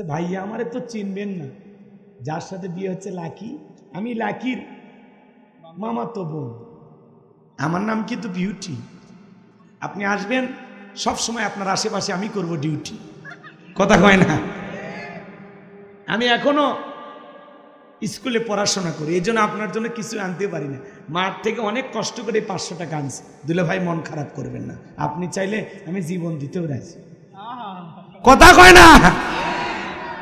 বলছে ভাইয়া আমারে তো চিনবেন না। যার সাথে বিয়ে হচ্ছে লাকি। আমি লাকির মামা তো বোন। আমার নাম কিন্তু বিউটি। আপনি আসবেন সব সময় আপনার আশেপাশে আমি করব ডিউটি। কথা কয় না। আমি এখনও স্কুলে পড়াশোনা করি এই জন্য আপনার জন্য কিছু আনতে পারি না। মার থেকে অনেক কষ্ট করে পাঁচশো টাকা আনছি। দুলে ভাই মন খারাপ করবেন না। আপনি চাইলে আমি জীবন দিতেও রাজি। কথা কয় না।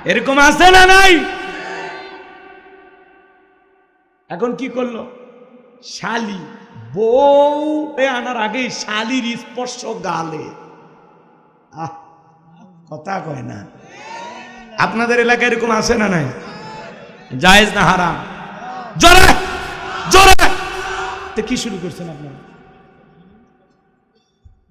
এরকম আছে না নাই? এখন কি করল? শালি, বউ আনার আগে শালির স্পর্শ গালে। আহ, কথা কয় না। আপনাদের এলাকায় এরকম আছে না নাই? জায়েজ না হারাম? জোরে জোরে! তো কি শুরু করছেন আপনারা?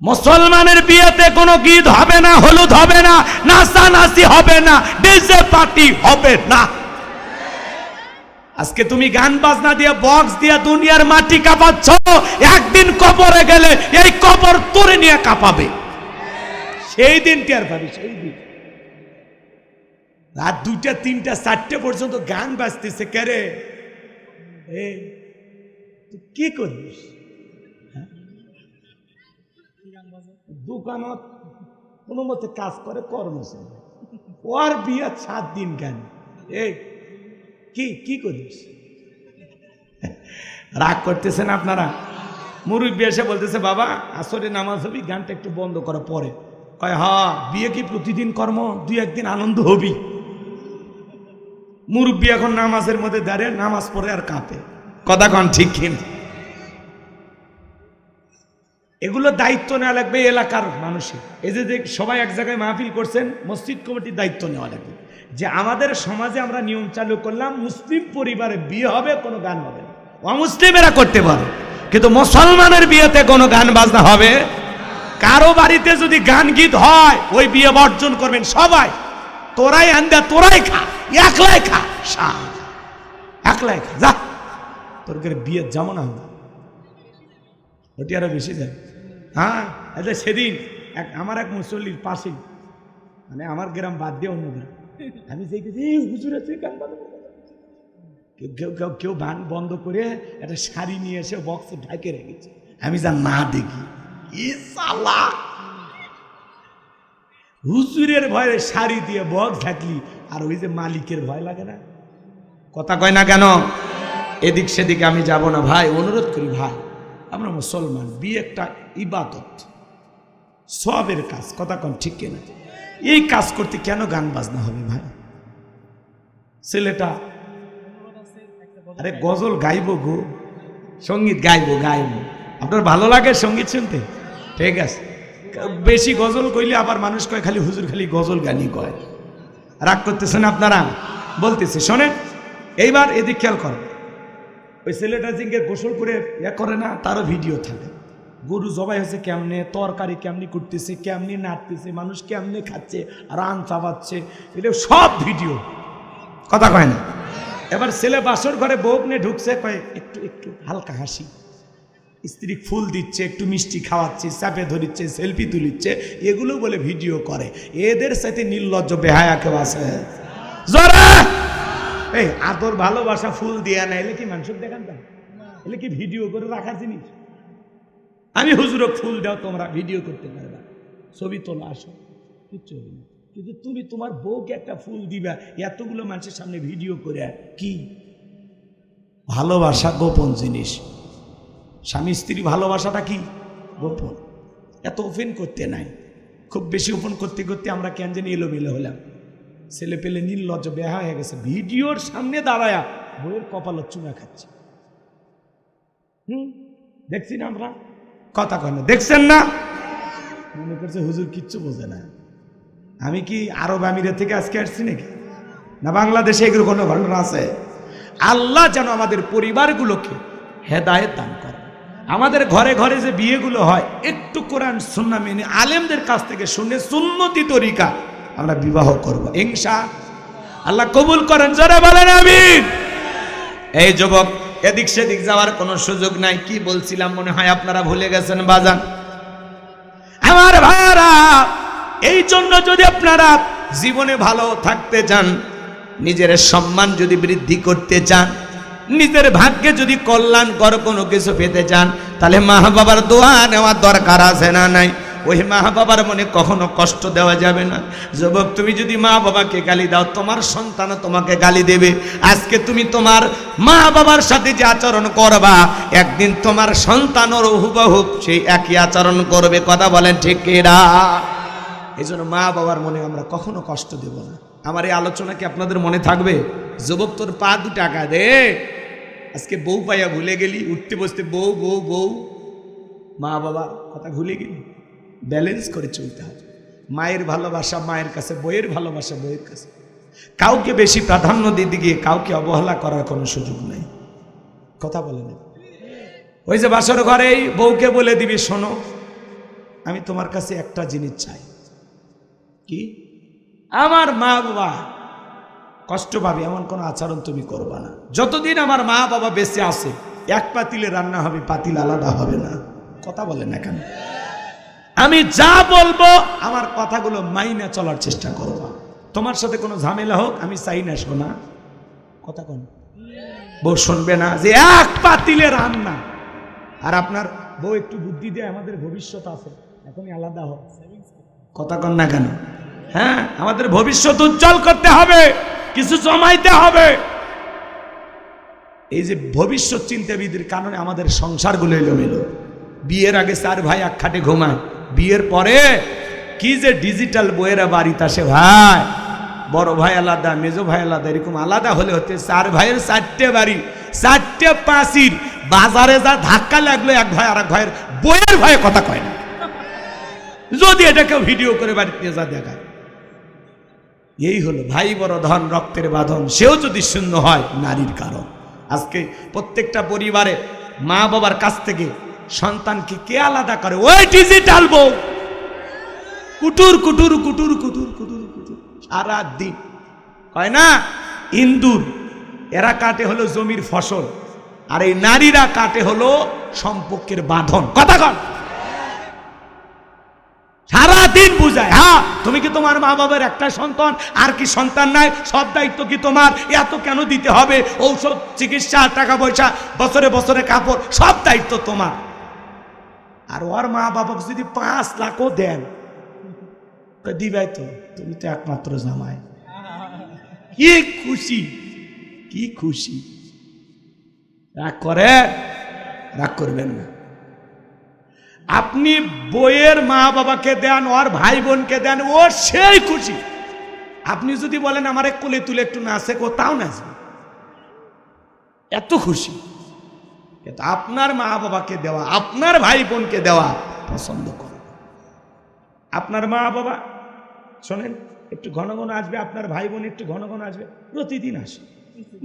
মুসলমানের বিয়েতে কোনো গীত হবে না, হলুদ হবে না, নাচানাচি হবে না, ডিজে পার্টি হবে না। আজকে তুমি গান বাজনা দিয়ে, বক্স দিয়ে দুনিয়ার মাটি কাঁপাচ্ছ, একদিন কবরে গেলে এই কবর তোরে নিয়ে কাঁপাবে। সেই দিন টের পাবি, সেই দিন। রাত দুইটা, তিনটা, চারটে পর্যন্ত গান বাজতেছে কেরে এ কি করিস? দোকানত কোনো মতে কাজ করে, কর্মচারী। ওর বিয়ে সাত দিন কেন? এই, কি কি করিস? রাগ করতেছেন আপনারা? মুরব্বী এসে বলতেছে, বাবা আসরে নামাজ হবি, গানটা একটু বন্ধ করো পরে। কয়, হা, বিয়ে কি প্রতিদিন কর্ম? দুই একদিন আনন্দ হবি? মুরব্বী এখন নামাজের মধ্যে দাঁড়িয়ে নামাজ পড়ে আর কাঁপে। কথা কন ঠিক কিন্তু এগুলো দায়িত্ব নেওয়া লাগবে এলাকার মানুষের। এই যে সবাই এক জায়গায় মাহফিল করছেন, মসজিদ কমিটির দায়িত্ব নেওয়া লাগবে। যে আমাদের সমাজে আমরা নিয়ম চালু করলাম, মুসলিম পরিবারে বিয়ে হবে, কোনো গান হবে না। অমুসলিমেরা করতে পারে, কিন্তু মুসলমানের বিয়েতে কোনো গান বাজনা হবে? কারও বাড়িতে যদি গান গীত হয়, ওই বিয়ে বর্জন করবেন সবাই। তোরাই আন্দা, তোরাই খা, একলাই খা, শাহ। একলাই খা, যা। তোর বিয়ে যেমন আমরা ওটি আরও বেশি যায়। হ্যাঁ আচ্ছা সেদিন এক আমার এক মুসল্লির পাশেই মানে আমার গ্রাম বাদ দিয়ে অন্য গ্রাম, আমি কেউ কেউ কেউ কেউ বন্ধ করে একটা শাড়ি নিয়ে এসে বক্সে ঢাকে রেখেছে। আমি যা না দেখি হুজুরের ভয়ে শাড়ি দিয়ে বক্স ঢাকলি, আর ওই যে মালিকের ভয় লাগে না। কথা কয় না কেন? এদিক সেদিকে আমি যাব না, ভাই, অনুরোধ করি, ভাই। আমরা মুসলমান বিয়ে একটা ইবাদত। সবের কাজ, কথা কন ঠিক কিনা? এই কাজ করতে কেন গান বাজনা হবে ভাই? ছেলেটা, আরে গজল গাইবো গো, সংগীত গাইবো গাইবো। আপনার ভালো লাগে সংগীত শুনতে? ঠিক আছে। বেশি গজল কইলে আবার মানুষ কয় খালি হুজুর খালি গজল গানই কয়। রাগ করতেছেন আপনারা? বলতেছে, শোনেন, এইবার এদিক খেয়াল করেন। ওই ছেলেটা জিঙ্গে গোসল করে ইয়ে করে না, তারও ভিডিও থাকে। গরু জবাই হয়েছে কেমনে, তরকারি কেমনি করতেছে, কেমনি নাড়তেছে, মানুষ কেমনে খাচ্ছে, রান চাবাচ্ছে এটা সব ভিডিও। কথা কয় না? এবার ছেলে বাসর ঘরে বউক নিয়ে ঢুকছে, কয়, একটু একটু, হালকা হাসি। স্ত্রী ফুল দিচ্ছে, একটু মিষ্টি খাওয়াচ্ছে, চাপে ধরিচ্ছে, সেলফি তুলিচ্ছে, এগুলো বলে ভিডিও করে। এদের সাথে নির্লজ্জ বেহায়া কেউ আছে? জোরে! এই, আদর, ভালোবাসা, ফুল দিয়া না, এলে কি মানুষের দেখান তা? এলে কি ভিডিও করে রাখা জিনিস? আমি হুজুরক ফুল দাও, তোমরা ভিডিও করতে পারবা। ছবি তোলা, আসো। কিচ্ছু কিন্তু তুমি তোমার বউকে একটা ফুল দিবা, এতগুলো মানুষের সামনে ভিডিও করে, কি? ভালোবাসা গোপন জিনিস। স্বামী স্ত্রী ভালোবাসাটা কি? গোপন। এত ওপেন করতে নাই। খুব বেশি ওপেন করতে করতে আমরা কেন জানি এলোমেলো হলাম। ছেলে পেলে নির্লজ্জ বেহা হয়ে গেছে। ভিডিওর সামনে দাঁড়ায়া বইয়ের কপাল চুনা খাচ্ছে। হুম? দেখছি না আমরা? কথা কয় না। দেখছেন না? মনে করছে হুজুর কিচ্ছু বোঝে না। আমি কি আরব আমিরা থেকে আজকে আসছি নাকি? না বাংলাদেশে এগুলো কোনো ঘটনা আছে? আল্লাহ যেন আমাদের পরিবারগুলোকে হেদায়েত দান করে আমাদের ঘরে ঘরে যে বিয়েগুলো হয়, একটু কোরআন, সুন্না মেনে আলেমদের কাছ থেকে শুনে সুন্নতি তরিকা আমরা বিবাহ করব। হিংসা? আল্লাহ কবুল করেন যারা বলেন আমি এই যুবক, এদিক সেদিক যাওয়ার কোনো সুযোগ নাই। কি বলছিলাম মনে হয় আপনারা ভুলে গেছেন, বাজান। আমার ভাইয়ারা এই জন্য যদি আপনারা জীবনে ভালো থাকতে চান, নিজের সম্মান যদি বৃদ্ধি করতে চান, নিজের ভাগ্যে যদি কল্যাণ কর কোনো কিছু পেতে চান, তাহলে মা বাবার দোয়া নেওয়ার দরকার আছে না নাই? ওই মা বাবার মনে কখনো কষ্ট দেওয়া যাবে না। যুবক, তুমি যদি মা বাবাকে গালি দাও, তোমার সন্তান তোমাকে গালি দেবে। আজকে তুমি তোমার মা বাবার সাথে যে আচরণ করবা, একদিন তোমার সন্তানও হুবহুব সেই একই আচরণ করবে। কথা বলেন ঠিক এরা এই জন্য মা বাবার মনে আমরা কখনো কষ্ট দেব না। আমার এই আলোচনা কি আপনাদের মনে থাকবে? যুবক, তোর পা দু টাকা দে। আজকে বউ পাইয়া ভুলে গেলি, উঠতে বসতে বউ বউ বউ। মা বাবা, কথা ভুলে গেলি? ব্যালেন্স করে চলতে হবে। মায়ের ভালোবাসা, মায়ের কাছে, বইয়ের ভালোবাসা, বইয়ের কাছে। কাউকে বেশি প্রাধান্য দিতে গিয়ে কাউকে অবহেলা করার কোনো সুযোগ নেই। কথা বলে না ওই যে বাসর ঘরেই বউকে বলে দিবি, শোনো, আমি তোমার কাছে একটা জিনিস চাই। কি? আমার মা বাবা কষ্ট পাবে, এমন কোনো আচরণ তুমি করবা না। যতদিন আমার মা বাবা বেঁচে আছে, এক পাতিলে রান্না হবে, পাতিল আলাদা হবে না। কথা বলে না কেন আমি যা বলব, আমার কথাগুলো মাইনা চলার চেষ্টা করব তোমার সাথে কোনো ঝামেলা হোক, আমি চাই না। শোনা কথা কোন। বউ শুনবে না যে এক পাতিলে রান্না। আর আপনার বউ একটু বুদ্ধি দেয়, আমাদের ভবিষ্যৎ আছে। এখনই আলাদা হোক। কথা কন না কেন? হ্যাঁ আমাদের ভবিষ্যৎ উজ্জ্বল করতে হবে, কিছু জমাইতে হবে। এই যে ভবিষ্যৎ চিন্তাবিদের কারণে আমাদের সংসারগুলো এলোমেলো। বিয়ের আগে চার ভাই এক খাটে ঘুমায়। বিয়ের পরে কি যে ডিজিটাল বইয়েরা বাড়িতে আসে ভাই। বড় ভাই আলাদা, মেজো ভাই আলাদা, এরকম আলাদা হলে হতে চার ভাইয়ের চারটে বাড়ি, চারটে পাঁচির, বাজারে যা ধাক্কা লাগল, এক ভাই আর এক ভাইয়ের বইয়ের ভয়ে কথা কয় না। যদি এটা কেউ ভিডিও করে বাড়িতে যা দেখায়। এই হলো ভাই বড় ধন, রক্তের বাঁধন, সেও যদি শূন্য হয়, নারীর কারণ। আজকে প্রত্যেকটা পরিবারে মা বাবার কাছ থেকে সন্তানকে কে আলাদা করে? ওই ডিজিটাল বউ। কুটুর কুটুর কুটুর কুটুর কুটুর কুটুর। সারা দিন হয় না? ইন্দুর। এরা কাটে হলো জমির ফসল। আর এই নারীরা কাটে হলো সম্পর্কের বাঁধন। কথা কন। সারাদিন বুঝায় হ্যাঁ তুমি কি তোমার মা বাবার একটা সন্তান? আর কি সন্তান নাই? সব দায়িত্ব কি তোমার? এত কেন দিতে হবে? ঔষধ, চিকিৎসা, টাকা পয়সা, বছরে বছরে কাপড়, সব দায়িত্ব তোমার। আর ওর মা বাবাকে যদি পাঁচ লাখও দেন, তো দিবাই তো। তুমি তো একমাত্র জামাই। কি খুশি কি খুশি। রাগ করে, রাগ করবেন না। আপনি বইয়ের মা বাবাকে দেন, ওর ভাই বোনকে দেন, ও সেই খুশি। আপনি যদি বলেন, আমার এক কোলে তুলে একটু নাচে কো, তাও নাচবে। এত খুশি। কিন্তু আপনার মা বাবাকে দেওয়া, আপনার ভাই বোনকে দেওয়া পছন্দ করে আপনার মা বাবা শোনেন, একটু ঘন ঘন আসবে, আপনার ভাই বোন একটু ঘন ঘন আসবে, প্রতিদিন আসে।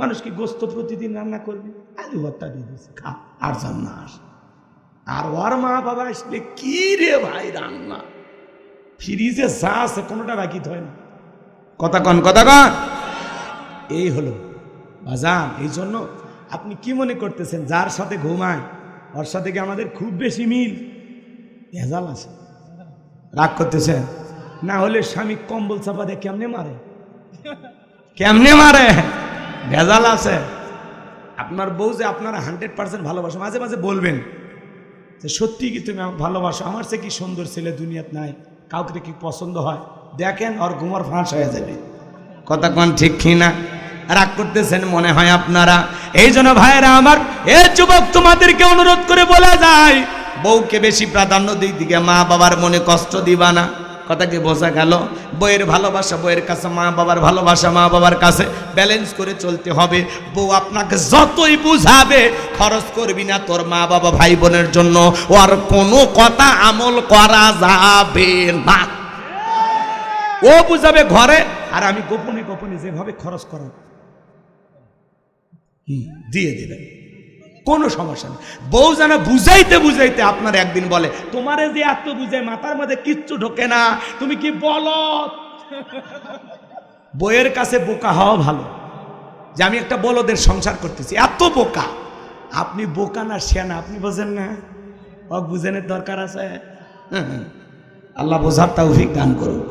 মানুষ কি গোস্ত প্রতিদিন রান্না করবে? আলু ভর্তা দিয়ে দিচ্ছে খা, আর যান না আসে। আর ওর মা বাবা আসলে, কি রে ভাই রান্না? ফ্রিজে যা আছে, কোনোটা বাকি হয় না। কথা কন কথা কন। এই হলো বাজান এই জন্য আপনি কি মনে করতেছেন, যার সাথে ঘুমায়, ওর সাথে কি আমাদের খুব বেশি মিল? ভেজাল আছে। রাগ করতেছেন? না হলে স্বামী কম্বল চাপা দিয়ে কেমনে মারে? কেমনে মারে? ভেজাল আছে। আপনার বউ যে আপনারা হান্ড্রেড পার্সেন্ট ভালোবাসো, মাঝে মাঝে বলবেন যে, সত্যি কি তুমি ভালোবাসো? আমার সে কি সুন্দর ছেলে দুনিয়াত নাই, কাউকে কি পছন্দ হয়? দেখেন ওর ঘুমার ফাঁস হয়ে যাবে। কথা কোন ঠিক কি না রাগ করতেছেন মনে হয় আপনারা। এই জন্য ভাইয়েরা আমার, এ যুবক তোমাদেরকে অনুরোধ করে বলা যায়, বউকে বেশি প্রাধান্য দিক দিকে মা বাবার মনে কষ্ট দিবা না। কথা কি বোঝা গেল? বইয়ের ভালোবাসা বইয়ের কাছে, মা বাবার ভালোবাসা মা বাবার কাছে ব্যালেন্স করে চলতে হবে। বউ আপনাকে যতই বুঝাবে, খরচ করবি না তোর মা বাবা ভাই বোনের জন্য। ওর কোনো কথা আমল করা যাবে না। ও বুঝাবে ঘরে, আর আমি গোপনে গোপনে যেভাবে খরচ করা দিয়ে দিলেন। কোনো সমস্যা নেই। বউ যেন বুঝাইতে বুঝাইতে আপনার একদিন বলে, তোমারে যে এত বুঝায় মাথার মধ্যে কিচ্ছু ঢোকে না, তুমি কি বলো বইয়ের কাছে বোকা হওয়া ভালো। যে আমি একটা বলদের সংসার করতেছি, এত বোকা। আপনি বোকা না শেনা আপনি বোঝেন না। ও বুঝেনের দরকার আছে। আল্লাহ বোঝার তৌফিক দান করুক।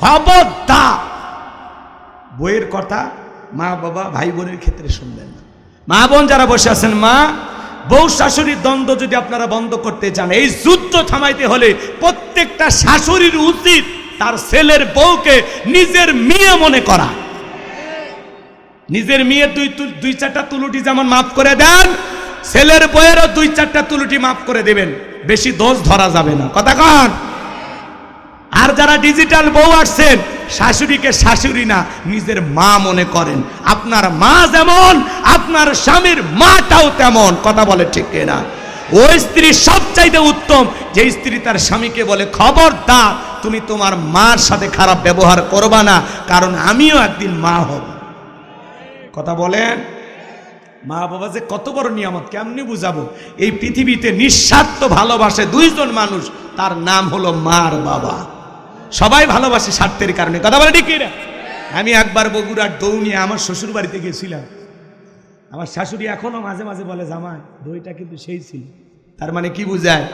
খবরদার। বইয়ের কথা মা, বাবা, ভাই বোনের ক্ষেত্রে শুনবেন না। মা বোন যারা বসে আছেন, মা, বউ শাশুড়ির দ্বন্দ্ব যদি আপনারা বন্ধ করতে চান, এই যুদ্ধ থামাইতে হলে প্রত্যেকটা শাশুড়ির উচিত তার ছেলের বউকে নিজের মেয়ে মনে করা। নিজের মেয়ের দুই দুই চারটা তুলুটি যেমন মাফ করে দেন, ছেলের বইয়েরও দুই চারটা তুলুটি মাফ করে দেবেন। বেশি দোষ ধরা যাবে না। কথা কন। আর যারা ডিজিটাল বউ আসছেন, শাশুড়িকে শাশুড়ি না, নিজের মা মনে করেন। আপনার মা যেমন, আপনার স্বামীর মাটাও তেমন, কথা বলে ঠিক না ওই স্ত্রী সবচাইতে উত্তম, যে স্ত্রী তার স্বামীকে বলে, খবরদার, তুমি তোমার মার সাথে খারাপ ব্যবহার করবা না, কারণ আমিও একদিন মা হব। কথা বলেন? মা বাবা যে কত বড় নিয়ামত, কেমনি বুঝাবো? এই পৃথিবীতে নিঃস্বার্থ ভালোবাসে দুইজন মানুষ, তার নাম হলো মার বাবা। সবাই ভালোবাসে স্বার্থের কারণে। কথা বলে ঠিক না আমি একবার বগুড়ার দৌনিয়ে আমার শ্বশুর বাড়িতে গেছিলাম। আমার শাশুড়ি এখনও মাঝে মাঝে বলে জামাই দইটা কিন্তু সেই ছিল। তার মানে কি বুঝায়?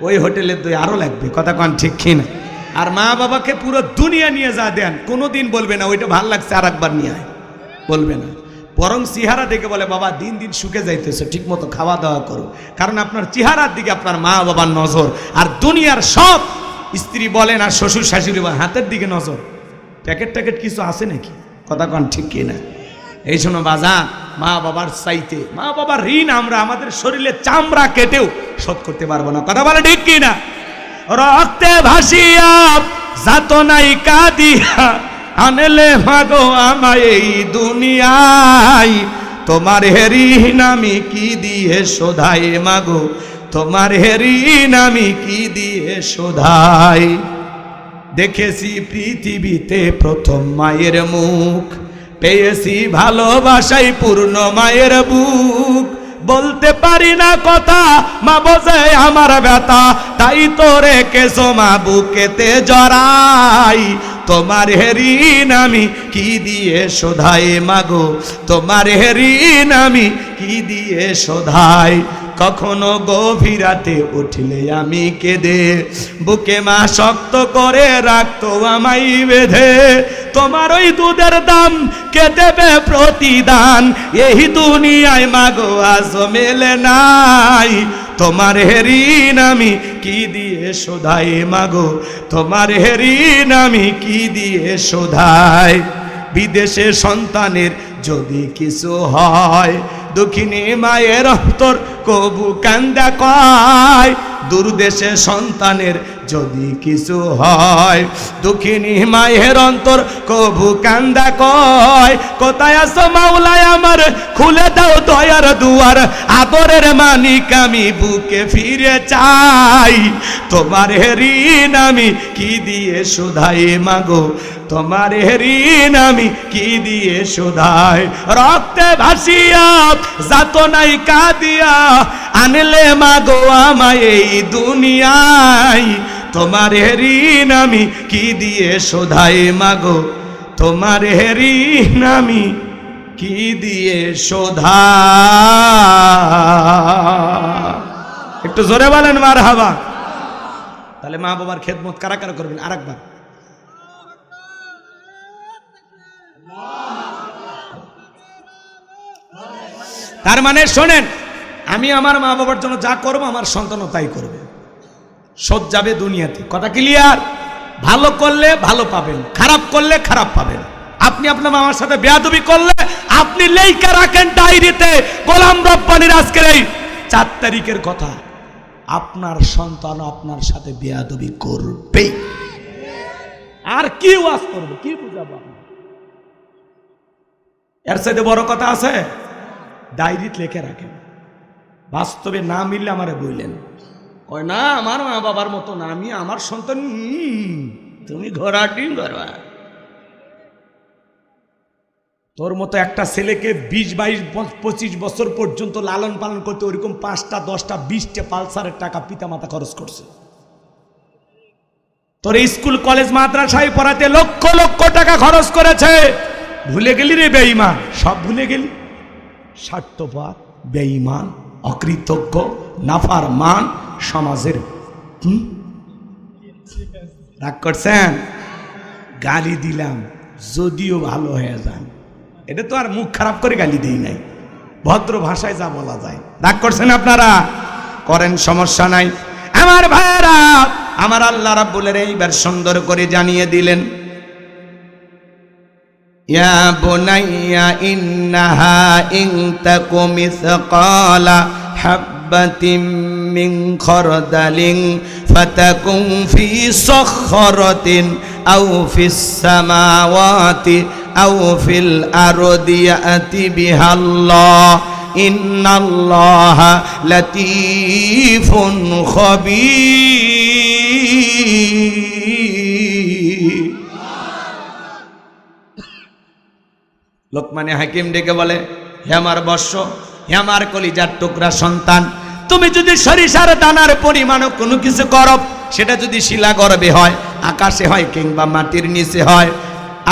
ওই হোটেলের দই আরও লাগবে। কথা কন ঠিক কিনা? আর মা বাবাকে পুরো দুনিয়া নিয়ে যা দেন। কোনোদিন বলবে না ওইটা ভালো লাগছে আর একবার নিয়ে আয়। বলবে না। বরং চেহারা দেখে বলে বাবা দিন দিন শুকে যাইতেছে ঠিক মতো খাওয়া দাওয়া করো। কারণ আপনার চেহারার দিকে আপনার মা বাবার নজর। আর দুনিয়ার সব স্ত্রী বলেন আর শ্বশুর শাশুড়ি বলেন হাতের দিকে নজর। প্যাকেট ট্যাকেট কিছু আছে নাকি? কথা কন ঠিক কি না? এই শোনো বাজা, মা বাবার চাইতে, মা বাবার ঋণ আমরা আমাদের শরীরে চামড়া কেটেও শোধ করতে পারব না। কথা বলে ঠিক কি না? রক্তে ভাসিয়া যাত নাই কাদিয়া আনলে, মাগো, আমায় এই দুনিয়ায় তোমার হেরিন আমি কি দিয়ে শোধাই, মাগো? তোমার হেরিন আমি কি দিয়ে শোধাই? দেখেছি পৃথিবীতে প্রথম মায়ের মুখ, পেয়েছি ভালোবাসাই পূর্ণ মায়ের বুক। বলতে পারি না কথা, মা বোঝে আমার ব্যথা, তাই তো রেখেছো মা বুকেতে জড়াই। তোমার হেরিন আমি কি দিয়ে শোধাই মাগো তোমার হেরিন আমি কি দিয়ে শোধাই? কখনো গভীরাতে উঠলে আমি কেঁদে, বুকে মা শক্ত করে রাখতো আমাই বেঁধে। তোমার ওই দুধের দাম কে দেবে প্রতিদান? এই দুনিয়ায় মাগো আজ মেলে নাই। তোমার হেরিন আমি কি দিয়ে শোধাই মাগো? তোমার হেরিন আমি কি দিয়ে শোধাই? বিদেশে সন্তানের যদি কিছু হয় দক্ষিণী মায়ের অন্তর কবু কান্দা কয়। দূর দেশে সন্তানের যদি কিছু হয়, দুঃখিনী মায়ের অন্তর কবু কান্দা কয়, কোথায় আসো মাওলায় আমার? খুলে দাও দয়ার দুয়ার, আদরের মানিক আমি বুকে ফিরে চাই। তোমার ঋণ আমি কি দিয়ে শোধাই মাগো? তোমার ঋণ আমি কি দিয়ে শোধাই? রক্তে ভাসিয়া যাত নাই কাদিয়া আনলে মাগো আমায় এই দুনিয়ায়। তোমার ঋণ আমি কি দিয়ে শোধাই মাগো? তোমার ঋণ আমি কি দিয়ে শোধা? একটু জোরে বলেন মার হাবা তাহলে মা বাবার খেদমত কারা কারা করবেন? আর একবার তার মানে শোনেন, আমি আমার মা বাবার জন্য যা করব, আমার সন্তানও তাই করবে। সৎ যাবে দুনিয়াতে। কথা ক্লিয়ার ভালো করলে ভালো পাবেন, খারাপ করলে খারাপ পাবেন। আপনি আপনার মামার সাথে বেয়াদবি করলে আপনি লেইকা রাখেন ডায়েরিতে, গোলাম রব্বানির আজকের এই চার তারিখের কথা। আপনার সন্তান আপনার সাথে বেয়াদবি করবে আর কি ওয়াজ করবে, কি বুঝাবো এর সাথে বড় কথা আছে, ডায়েরিতে লিখে রাখেন। বাস্তবে না মিললে আমারে বললেন কয়, না, আমার মা বাবার মতো না, আমি আমার সন্তান তুমি ঘোরাটি করবা। তোর মতো একটা ছেলেকে বিশ, বাইশ পঁচিশ বছর পর্যন্ত লালন পালন করতে ওইরকম পাঁচটা, দশটা, বিশটা পালসারের টাকা পিতামাতা খরচ করছে। তোর স্কুল, কলেজ, মাদ্রাসায় পড়াতে লক্ষ লক্ষ টাকা খরচ করেছে। ভুলে গেলি রে বেঈমান? সব ভুলে গেলি? স্বার্থপর, বেঈমান, অকৃতজ্ঞ নাফার মান সমাজের হুম? রাগ করছেন? গালি দিলাম, যদিও ভালো হয়ে যান। এটা তো আর মুখ খারাপ করে গালি দেই নাই। ভদ্র ভাষায় যা বলা যায়। রাগ করছেন আপনারা? করেন, সমস্যা নাই। আমার ভাইয়েরা, আমার আল্লাহ রাব্বুলের এইবার সুন্দর করে জানিয়ে দিলেন, ইয়া বুনাইয়া, ইন্নাহা ইন হাব্বাতিন মিন খরদালিন ফাতাকুন ফি সখরাতিন আও ফিস সামাওয়াতি আও ফিল আরদি ইয়াতি বিহাল্লাহ। ইন্নাল্লাহা লাতীফুন খবীর। লোকমানে হাকিম ডেকে বলে, হে আমার বর্ষ, হে আমার কলিজার টুকরা সন্তান তুমি যদি সরিষার দানার পরিমাণও কোনো কিছু করো, সেটা যদি শিলা গর্বে হয়, আকাশে হয় কিংবা মাটির নিচে হয়,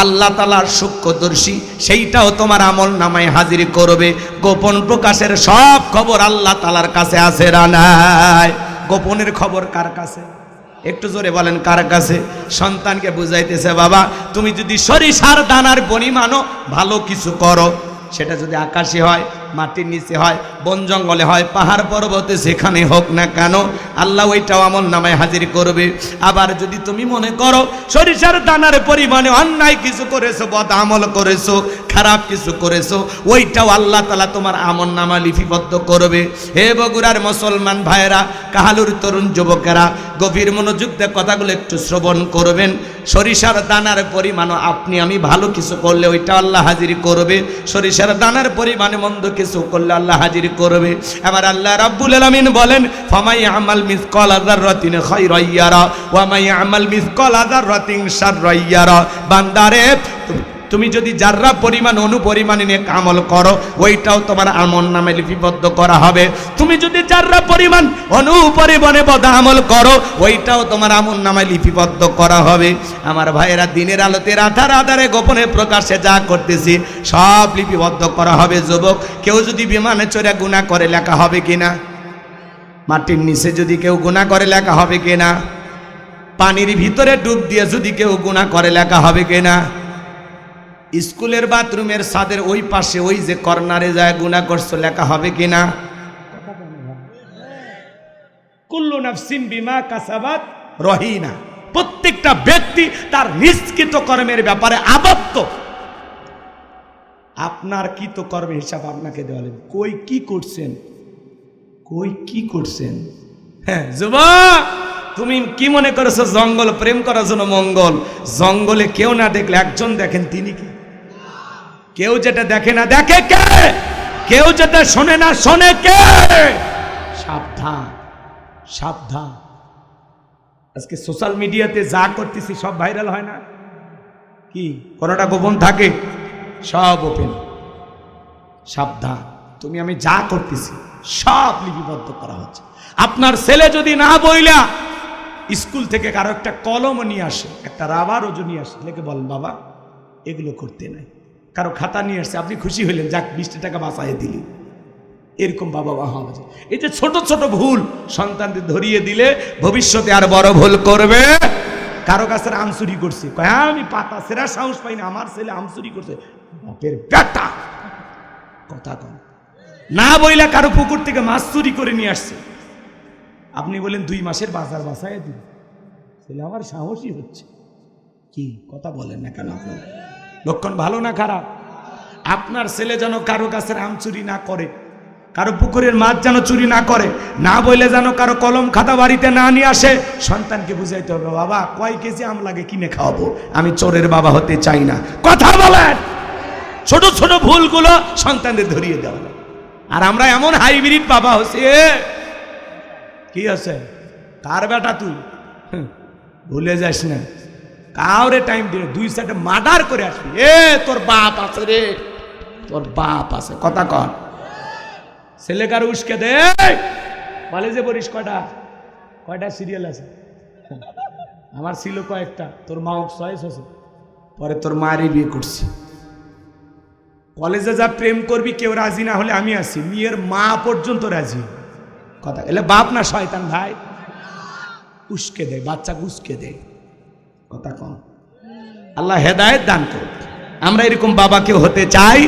আল্লাহ তালার সূক্ষ্মদর্শী সেইটাও তোমার আমল নামায় হাজির করবে। গোপন প্রকাশের সব খবর আল্লাহ তালার কাছে আছে রানায় গোপনের খবর কার কাছে? একটু জোরে বলেন, কার কাছে? সন্তানকে বুঝাইতেছে, বাবা, তুমি যদি সরিষার দানার পরিমাণও ভালো কিছু করো, সেটা যদি আকাশে হয় মাটির নিচে হয়, বন জঙ্গলে হয়, পাহাড় পর্বতে যেখানে হোক না কেন, আল্লাহ ওইটাও আমল নামায় হাজির করবে। আবার যদি তুমি মনে করো, সরিষার দানার পরিমাণে অন্যায় কিছু করেছ, বদ আমল করেছ, খারাপ কিছু করেছ, ওইটাও আল্লাহ তালা তোমার আমল নামা লিপিবদ্ধ করবে। হে বগুড়ার মুসলমান ভাইয়েরা, কাহালুর তরুণ যুবকেরা, গভীর মনোযোগ দিয়ে কথাগুলো একটু শ্রবণ করবেন। সরিষার দানার পরিমাণও আপনি, আমি ভালো কিছু করলে ওইটা আল্লাহ হাজির করবে। সরিষার দানার পরিমাণে মন্দ কিছু করলে আল্লাহ হাজির করবে। এবার আল্লাহ রাব্বুল আলামিন বলেন, ফামাই আমাল মিসকাল যাররাতিন খায়রাইয়ারা ওয়া মাই আমাল মিসকাল যাররাতিন শাররাইয়ারা বান্দারে তুমি যদি যার্রা পরিমাণ অনুপরিমাণে নিয়ে আমল করো, ওইটাও তোমার আমল নামে লিপিবদ্ধ করা হবে। তুমি যদি যার্রা পরিমাণ অনুপরিমাণে বদ আমল করো, ওইটাও তোমার আমল নামে লিপিবদ্ধ করা হবে। আমার ভাইয়েরা, দিনের আলোতে রাধার আধারে গোপনে প্রকাশে যা করতেছি, সব লিপিবদ্ধ করা হবে। যুবক, কেউ যদি বিমানে চড়ে গুণা করে, লেখা হবে কিনা? মাটির নিচে যদি কেউ গুণা করে, লেখা হবে কিনা? পানির ভিতরে ডুব দিয়ে যদি কেউ গুণা করে, লেখা হবে কিনা? স্কুলের বাথরুমের ছাদের ওই পাশে ওই যে কর্নারে যায় গুণা করছ, লেখা হবে কুল্লু নাফসিন বিমা প্রত্যেকটা ব্যক্তি তার নিষ্কৃত কর্মের ব্যাপারে আবদ্ধ। আপনার কৃত কর্মের হিসাব আপনাকে দেওয়া লাগবে। কই কি করছেন? কই কি করছেন? হ্যাঁ যুবক, তুমি কি মনে করেছ? জঙ্গল প্রেম করার জন্য মঙ্গল। জঙ্গলে কেউ না দেখলে একজন দেখেন, তিনি কি? কেউ যেটা দেখে না, দেখে কে? কেউ যেটা শোনে না, শোনে কে? সাবধান সাবধান। আজকে সোশ্যাল মিডিয়াতে যা করতেছি, সব ভাইরাল হয় না? কি? কোনোটা গোপন থাকে? সব ওপেন সাবধান। তুমি আমি যা করতেছি, সব লিপিবদ্ধ করা হচ্ছে। আপনার ছেলে যদি না বইলা স্কুল থেকে কারও একটা কলমও নিয়ে আসে, একটা রাবারও নিয়ে আসে লেখে বল বাবা, এগুলো করতে নাই। কারও খাতা নিয়ে আসছে, আপনি খুশি হইলেন, যাক, বিশটা টাকা বাঁচাই দিলি। এরকম বাবা মা হবে এই যে ছোট ছোট ভুল সন্তানদের ধরিয়ে দিলে ভবিষ্যতে আর বড় ভুল করবে? কারও কাছে আম চুরি করছে। হ্যাঁ আমি পাতা সেরা সাহস পাই না, আমার ছেলে আম চুরি করছে। বাপের বেটা। কথা কম না বইলা কারও পুকুর থেকে মাছ চুরি করে নিয়ে আসছে। আপনি বলেন, দুই মাসের বাজার বাসায় দিন ছেলে আমার সাহসই হচ্ছে। কি? কথা বলেন না কেন আপনারা? লক্ষণ ভালো না খারাপ? আপনার ছেলে যেন কারও কাছে আম চুরি না করে, কারও পুকুরের মাছ যেন চুরি না করে, না বলে যেন কারও কলম খাতা বাড়িতে না নিয়ে আসে, সন্তানকে বুঝাইতে হবে, বাবা, কয় কেজি আম লাগে, কিনে খাওয়াবো? আমি চোরের বাবা হতে চাই না। কথা বলেন! ছোট ছোট ভুলগুলো সন্তানদের ধরিয়ে দেওয়া আর আমরা এমন হাইব্রিড বাবা হচ্ছে কি আছে? কার বেটা তুই? ভুলে যাস না। কাউরে টাইম দিলে দুই সাইডে মার্ডার করে আসবি। এ, তোর বাপ আছে রে। তোর বাপ আছে। কথা কর ছেলেকার উস্কে দে। কলেজে পড়িস কয়টা? কয়টা সিরিয়াল আছে? আমার ছিল কয়েকটা। তোর মা চয়েস আছে। পরে তোর মায়েরই বিয়ে করছি। কলেজে যা প্রেম করবি, কেউ রাজি না হলে আমি আছি। মেয়ের মা পর্যন্ত রাজি। কথা এলে বাপ না শয়তান ভাই? উস্কে দেয় বাচ্চা উস্কে দে। কথা কম। আল্লাহ হেদায়েত দান করুক। আমরা এরকম বাবাকে হতে চাই,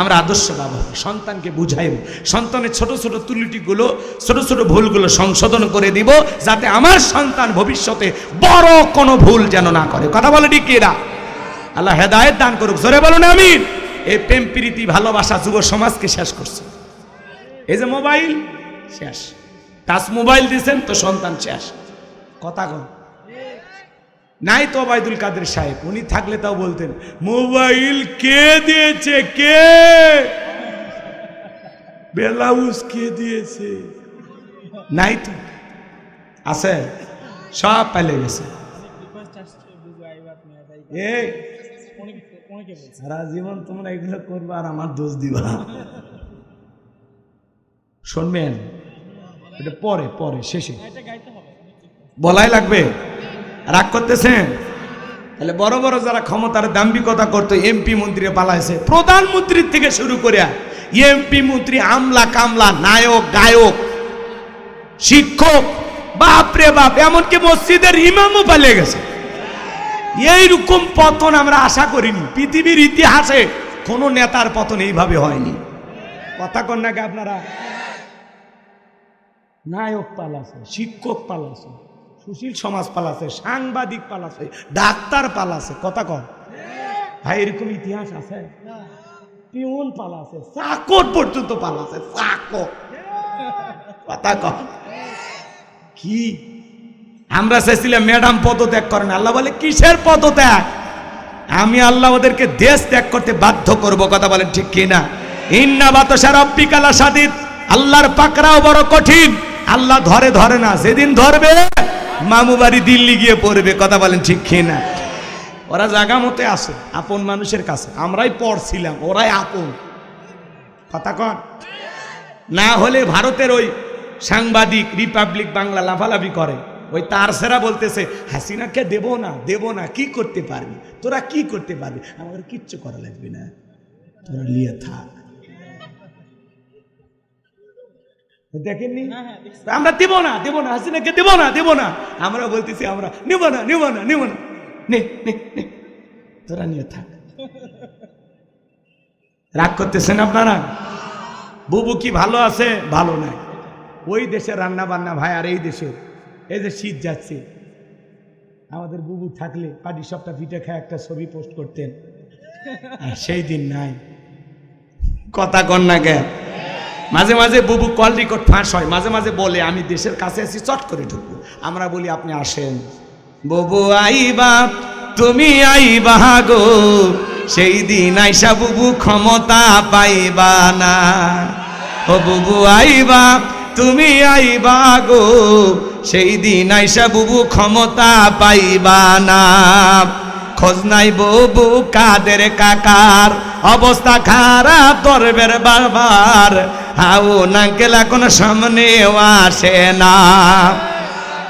আমরা আদর্শ বাবা। সন্তানকে বুঝাইব। সন্তানের ছোট ছোট ত্রুটিগুলো ছোট ছোট ভুলগুলো সংশোধন করে দিব, যাতে আমার সন্তান ভবিষ্যতে বড় কোনো ভুল যেন না করে। কথা বলে ঠিক এরা আল্লাহ হেদায়েত দান করুক। জোরে বলুন আমি এই প্রেম, প্রীতি, ভালোবাসা যুব সমাজকে শেষ করছে। এই যে মোবাইল, শেষ। টাচ মোবাইল দিয়েছেন, তো সন্তান শেষ। কথা কন নাই তো ওবায়দুল কাদের সাহেব, উনি থাকলে তাও বলতেন, মোবাইল কে দিয়েছে, কে? বেলাউজ কে দিয়েছে? নাই তো। আছে, সব পাইলে গেছে। সারা জীবন তোমরা এগুলো করবে আর আমার দোষ দিবা। শুনবেন, এটা পরে পরে, শেষে। বলাই লাগবে? রাগ করতেছেন? তাহলে বড় বড় যারা ক্ষমতার দাম্ভিকতা করতো এমপি মন্ত্রী পালাইছে। প্রধানমন্ত্রীর থেকে শুরু করে এমপি মন্ত্রী, আমলা কামলা, নায়ক, গায়ক, শিক্ষক বাপরে বাপ, এমনকি মসজিদের ইমামও পালিয়ে গেছে। এইরকম পতন আমরা আশা করিনি। পৃথিবীর ইতিহাসে কোনো নেতার পতন এইভাবে হয়নি। কথা কন নাকি আপনারা? নায়ক পালাছে শিক্ষক পালাছে সুশীল সমাজ পালাছে, সাংবাদিক পালাছে, ডাক্তার পালাছে, কথা কম ভাই, এরকম ইতিহাস আছে? পিউন পালাছে, চাকর পর্যন্ত পালাছে, চাকর। কথা কন কি? আমরা চাইছিলাম ম্যাডাম পদত্যাগ করেন। আল্লাহ বলে, কিসের পদত্যাগ? আমি আল্লাহ ওদেরকে দেশ ত্যাগ করতে বাধ্য করব। কথা বলেন ঠিক কিনা? ইন্না বাতসা রব্বিকালা সাদিদ আল্লাহর পাকড়াও বড় কঠিন। আল্লাহ ধরে ধরে না, যেদিন ধরবে মামু বাড়ি দিল্লি গিয়ে পড়বে, কথা বলেন ঠিক কিনা? ওরা জাগা মতে আসে আপন মানুষের কাছে। আমরাই পড়ছিলাম ওরাই আপন। কথা কন। না হলে ভারতের ওই সাংবাদিক রিপাবলিক বাংলা লাফালাফি করে। ওই তার সেরা বলতেছে, হাসিনাকে দেব না দেব না, কি করতে পারবি? তোরা কি করতে পারবি? আমার কিচ্ছু করা লাগবে না। তোরা নিয়ে থাক। দেখেননি? আমরা দেব না দেব না হাসিনাকে দেব না দেব না। আমরা বলতেছি আমরা নেব না নেব না নেব না। নে নে তোরা নিয়ে থাক। রাগ করতেছেন আপনারা? বুবু কি ভালো আছে? ভালো নাই। ওই দেশে রান্না বান্না ভাই আর এই দেশে। এই যে শীত যাচ্ছে। আমাদের বুবু থাকলে পাটি সবটা পিঠে খায় একটা ছবি পোস্ট করতেন। আর সেই দিন নাই। কথা কন না কে মাঝে মাঝে বুবু কল রেকর্ড ফাঁস হয়, মাঝে মাঝে বলে, আমি দেশের কাছে আছি, চট করে ঢুকবো। আমরা বলি, আপনি আসেন। বুবু আইবা, তুমি আইবা গো, সেই দিন আইসা বুবু ক্ষমতা পাইবা না। ও বুবু আইবা, তুমি আইবা গো, সেই দিন আইসা বুবু ক্ষমতা পাইবা না। খোঁজ নাই বুবু, কাদের কাকার অবস্থা খারাপ তরবের বারবার হাউ নাঙ্কেল এখন সামনেও আসে না।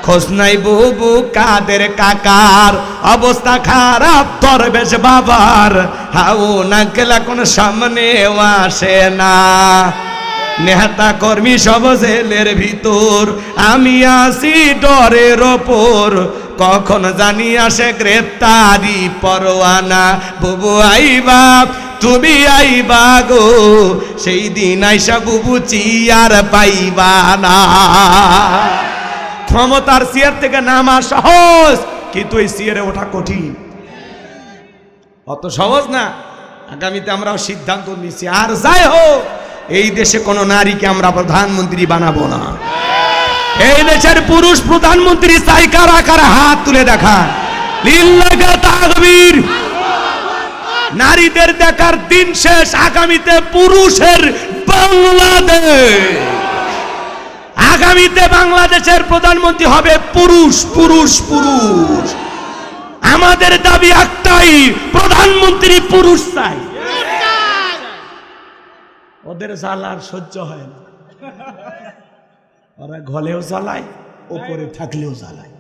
খোঁজ নাই বুবু কাদের কাকার। অবস্থা খারাপ তোর বেশ বাবার। হাউ নাকেল এখন সামনেও আসে না। নেহাতা কর্মী সব জেলের ভিতর। আমি আসি ডরের ওপর। কখন জানি আসে গ্রেপ্তারি পরোয়ানা। বুবু আইবা তুমি আইবা গো, সেই দিন আইসা বুবু চিয়ার পাইবা না। ক্ষমতার চেয়ার থেকে নামা সহজ, কিন্তু এই চেয়ারে ওঠা কঠিন। অত সহজ না, আগামীতে আমরাও সিদ্ধান্ত নিচ্ছি আর যাই হোক, এই দেশে কোনো নারীকে আমরা প্রধানমন্ত্রী বানাবো না। এই দেশের পুরুষ প্রধানমন্ত্রী চাই কারা কারা হাত তুলে দেখা লিল্লাগা তাকবীর নারীদের দেখার দিন শেষ, আগামীতে পুরুষের বাংলাদেশ। আগামীতে বাংলাদেশের প্রধানমন্ত্রী হবে পুরুষ পুরুষ পুরুষ। আমাদের দাবি একটাই, প্রধানমন্ত্রী পুরুষ চাই। ওদের জ্বালার সহ্য হয় না। ওরা ঘলেও জ্বালায়, ওপরে থাকলেও জ্বালায়।